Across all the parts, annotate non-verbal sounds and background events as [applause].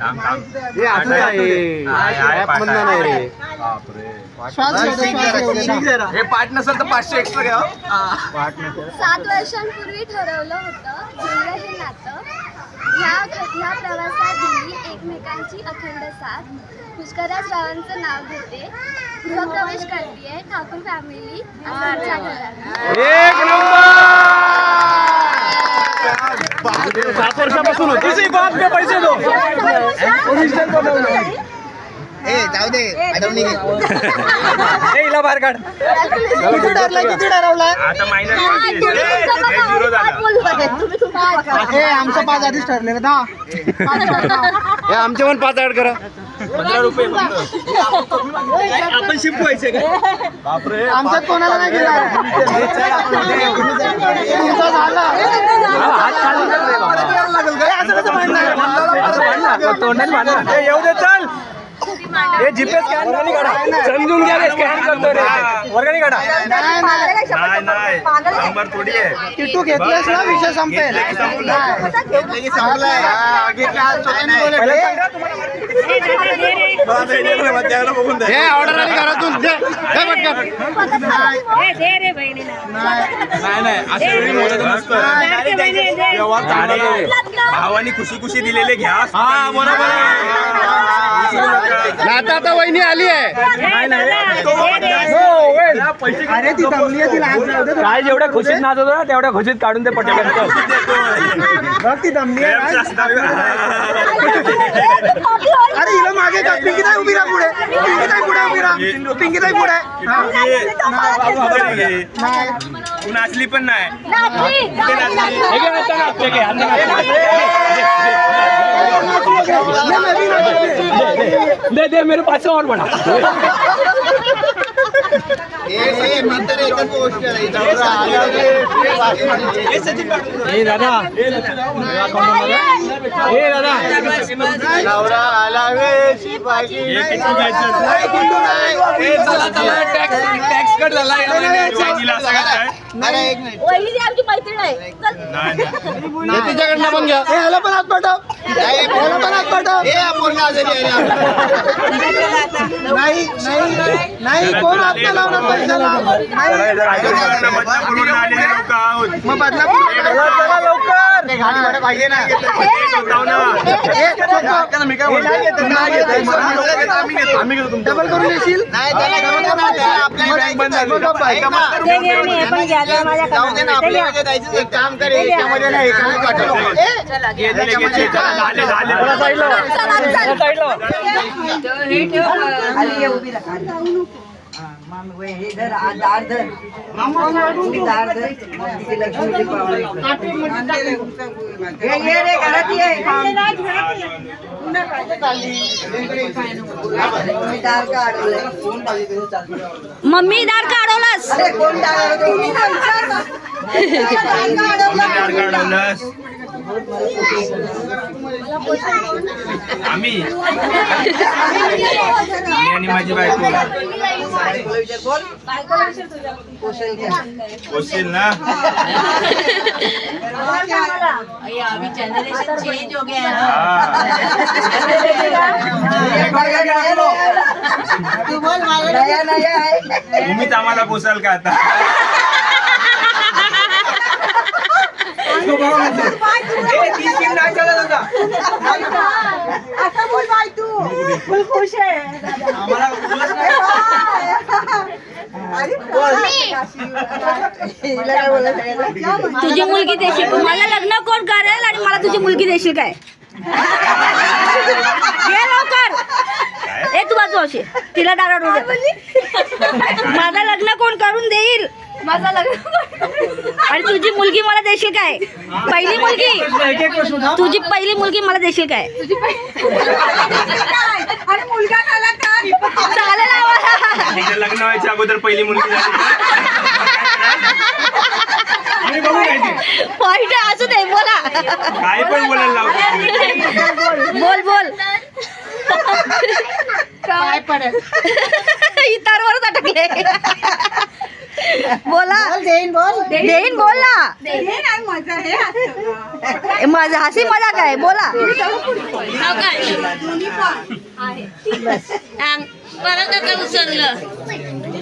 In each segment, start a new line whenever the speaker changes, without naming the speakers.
थांब थांब.
हे असं आहे
पाठ
मधनं
आहे.
नाही रे
बापरे
श्वास घेऊ दे, श्वास घेऊ दे ना.
हे पाठ नसेल तर पाचशे एक्स्ट्रा घ्या
सात वर्षांपूर्वी ठरवलं होतं जुळलं हे नातं. ह्या ह्या प्रवासात दिली एकमेकांची अखंड साथ. पुष्कराज रावांचं नाव घेते. गृहप्रवेश करते ठाकूर फॅमिली आमच्या घरात.
एक नंबर! सात वर्षापासून होती पैसे दो.
ए जाऊ दे. अडवणी घे.
हिला बाहेर काढ.
किती ठरला किती ठरवला
आता मायनस झिरो झाला.
ए आमचं पाच आधीच ठरलेलं दहा.
आमचे पण पाच ऍड करा.
पंधरा रुपये
आपण का?
बापरे.
आमच्यात कोणाला नाही गेला तुमचा झाला. असं कसं म्हणणार?
येऊ दे चल. हे जीपे स्कॅन काढा समजून घ्या रे स्कॅन करतो रे वर्गणी काढा
नाही नाही
नाही नाही शंभर थोडी आहे
किट्टू घेतलंस ना विषय संपेल. नाही. हा.
हे ऑर्डर आली घरातून दे
नाही नाही नसतं व्यवहार चांगला. भावानी खुशी खुशी दिलेले घ्या हा बरोबर
आता आता वहिनी आली आहे. काय जेवढ्या खुशीत नाचत होता तेवढ्या खुशीत काढून ते
बघ ती दमली अरे हिला मागे का पिंकी ताई उभी राहा पुढे पिंकी ताई पुढे उभी राहा पिंकी ताई पुढे हा. नाही
तू नाचली पण नाही.
दे दे मेरे पास और बड़ा दादा.
नवरा आला
टॅक्स कट झाला.
आमची मैत्रीण आहे.
तिच्याकडनं पण घ्या.
ए, ह्याला पण हात पाठव. ह्याला पण हात पाठव. नाही नाही नाही. कोण हात नाही लावणार पैशाला? नाही.
राजकारणात बदलापूरवरून आलेले लोक आहोत
मग बदलापूर
चला. लवकर
गाडी भाडं पाहिजे ना
हे स्वतःहून ना.
ए, चल,
मी काय
हे नाही घेत, नाही घेत.
आम्ही घेतो आम्ही घेतो तुमच्या
डबल करून येशील नाही
बँक झाली.
एक काम कर याच्यामध्ये ना.
घे, घे. चला, झाले, झाले.
चला
पोसाल का आता?
तुझी. मुलगी देशील मला लग्न कोण करेल आणि मला तुझी मुलगी देशील काय? [laughs] ये लवकर. ए तू बाजू अशी. तिला डारा माझं लग्न कोण करून देईल? माझं लग्न आणि तुझी मुलगी मला देशील काय? पहिली मुलगी? तुझी पहिली मुलगी मला देशील काय? चालेल आम्हाला.
तिचं लग्न व्हायच्या अगोदर पहिली मुलगी झाली
असू दे बोला.
काय पण बोलायला लावतो.
बोल बोल. [laughs] [laughs]
काय पडेल
इतारवरच अटकले. बोला. देईन बोल. देईन बोल. ना माझं हसी मजा काय बोला.
परत आता उसरलं.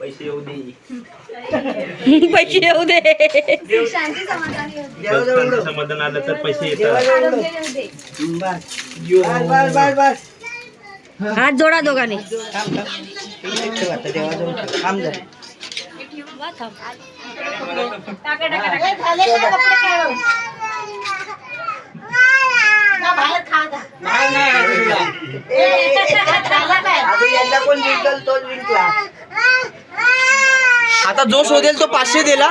पैसे येऊ दे
पैसे येऊ दे.
शांती समाधानी होती
आलं तर पैसे येतात.
आरोग्य येऊ दे.
बस आता. कोण जिंकल जिंकला. जो शोधेल तो पाचशे दिला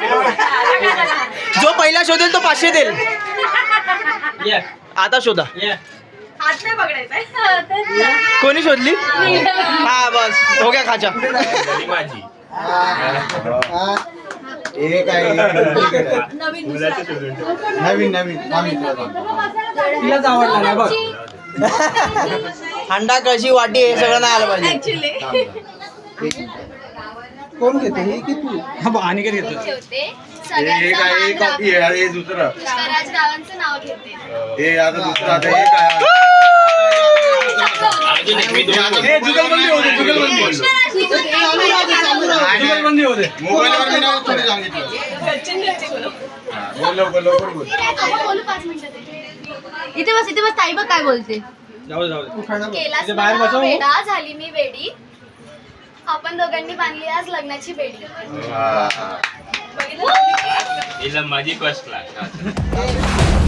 जो पहिला शोधेल तो पाचशे देईल. आता शोधा. कोणी शोधली? हा बस. हो गया खाचा
माझी. शोधून ठेव.
नवीन नवीन
तिलाच आवडला नाही बघ. [laughs]
हंडा कळशी वाटी हे सगळं नाही आलं पाहिजे. [laughs] कोण घेते? हे की तू?
हा आणि काय घेतो.
हे काय हे कॉपी आहे हे दुसरं.
नाव घेते.
हे आता दुसरं आता हे काय
अजून एक मी दोन
हे जुगलबंदी होते जुगलबंदी जुगलबंदी होते मोबाईलवर मी नाव थोडी सांगितलं बोल लवकर लवकर बोल.
बोलू पाच मिनिटं ते.
इथे बस इथे बस ताई बघ काय बोलते.
जाऊ दे, जाऊ दे.
केलास
इथे बाहेर
मला
बसव.
वेडा झाली मी वेडी. आपण दोघांनी बांधली आज लग्नाची बेडी.
हा.
माझी फर्स्ट क्लास